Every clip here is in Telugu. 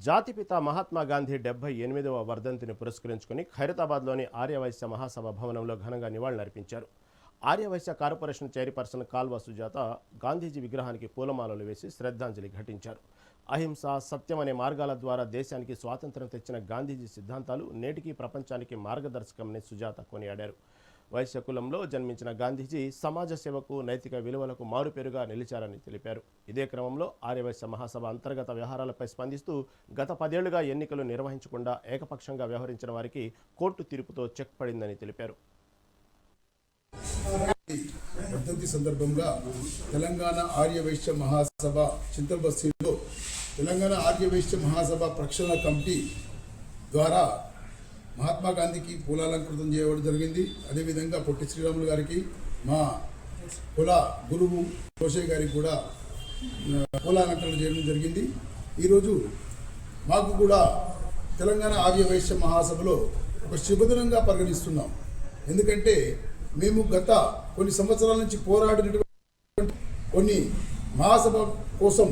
జాతిపిత మహాత్మా గాంధీ డెబ్బై ఎనిమిదవ వర్ధంతిని పురస్కరించుకుని ఖైరతాబాద్లోని ఆర్యవైశ్య మహాసభ భవనంలో ఘనంగా నివాళులర్పించారు. ఆర్యవైశ్య కార్పొరేషన్ చైర్పర్సన్ కాల్వ సుజాత గాంధీజీ విగ్రహానికి పూలమాలలు వేసి శ్రద్ధాంజలి ఘటించారు. అహింస సత్యం అనే మార్గాల ద్వారా దేశానికి స్వాతంత్రం తెచ్చిన గాంధీజీ సిద్ధాంతాలు నేటికీ ప్రపంచానికి మార్గదర్శకమని సుజాత కొనియాడారు. వైశ్య కులంలో జన్మించిన గాంధీజీ సమాజ సేవకు నైతిక విలువలకు మారుపేరుగా నిలిచారని తెలిపారు. ఇదే క్రమంలో ఆర్యవైశ్య మహాసభ అంతర్గత వ్యవహారాలపై స్పందిస్తూ గత పదేళ్ళుగా ఎన్నికలు నిర్వహించకుండా ఏకపక్షంగా వ్యవహరించిన వారికి కోర్టు తీర్పుతో చెక్ పడిందని తెలిపారు. వర్ధంతి సందర్భంగా తెలంగాణ ఆర్యవైశ్య మహాసభ చింతల్ తెలంగాణ ఆర్యవైశ్య మహాసభ ప్రక్షాళన కమిటీ ద్వారా మహాత్మా గాంధీకి పూలాలంకృతం చేయడం జరిగింది. అదేవిధంగా పొట్టి శ్రీరాములు గారికి మా కుల గురువు కోశయ్య గారికి కూడా పూలాలంకరణ చేయడం జరిగింది. ఈరోజు మాకు కూడా తెలంగాణ ఆర్యవైశ్య మహాసభలో ఒక శుభదినంగా పరిగణిస్తున్నాం. ఎందుకంటే మేము గత కొన్ని సంవత్సరాల నుంచి పోరాడినటువంటి కొన్ని మహాసభ కోసం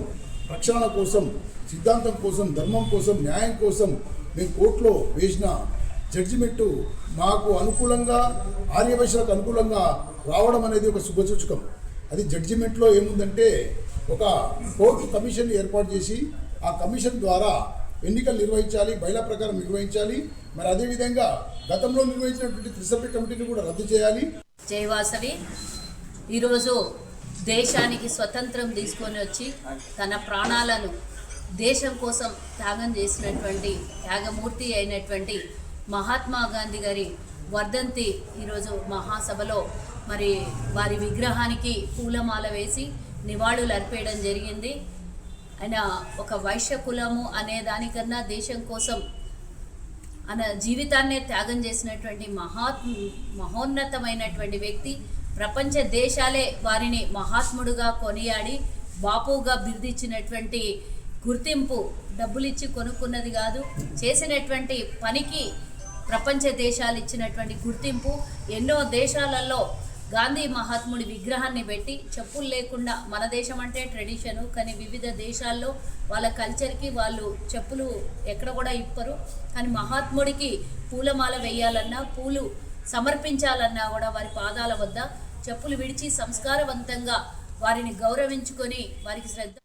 రక్షణ కోసం సిద్ధాంతం కోసం ధర్మం కోసం న్యాయం కోసం మేము కోర్టులో వేసిన జడ్జిమెంటు మాకు అనుకూలంగా ఆర్యవైశ్యులకు అనుకూలంగా రావడం అనేది ఒక శుభసూచకం. అది జడ్జిమెంట్లో ఏముందంటే ఒక కోర్టు కమిషన్ ఏర్పాటు చేసి ఆ కమిషన్ ద్వారా ఎన్నికలు నిర్వహించాలి బయలా ప్రకారం నిర్వహించాలి. మరి అదేవిధంగా గతంలో నిర్వహించినటువంటి త్రిసభ్య కమిటీని కూడా రద్దు చేయాలి. జయవాసవి ఈరోజు దేశానికి స్వతంత్రం తీసుకొని వచ్చి తన ప్రాణాలను దేశం కోసం త్యాగం చేసినటువంటి త్యాగమూర్తి అయినటువంటి మహాత్మా గాంధీ గారి వర్ధంతి ఈరోజు మహాసభలో మరి వారి విగ్రహానికి పూలమాల వేసి నివాళులు అర్పేయడం జరిగింది. ఆయన ఒక వైశ్య కులము అనే దానికన్నా దేశం కోసం ఆయన జీవితాన్నే త్యాగం చేసినటువంటి మహాత్ మహోన్నతమైనటువంటి వ్యక్తి ప్రపంచ దేశాలే వారిని మహాత్ముడుగా కొనియాడి బాపుగా బిర్దిచ్చినటువంటి గుర్తింపు డబ్బులిచ్చి కొనుక్కున్నది కాదు చేసినటువంటి పనికి ప్రపంచ దేశాలు ఇచ్చినటువంటి గుర్తింపు ఎన్నో దేశాలలో గాంధీ మహాత్ముడి విగ్రహాన్ని పెట్టి చెప్పులు లేకుండా మన దేశం అంటే ట్రెడిషను కానీ వివిధ దేశాల్లో వాళ్ళ కల్చర్కి వాళ్ళు చెప్పులు ఎక్కడ కూడా ఇప్పరు. కానీ మహాత్ముడికి పూలమాల వేయాలన్నా పూలు సమర్పించాలన్నా కూడా వారి పాదాల వద్ద చెప్పులు విడిచి సంస్కారవంతంగా వారిని గౌరవించుకొని వారికి శ్రద్ధ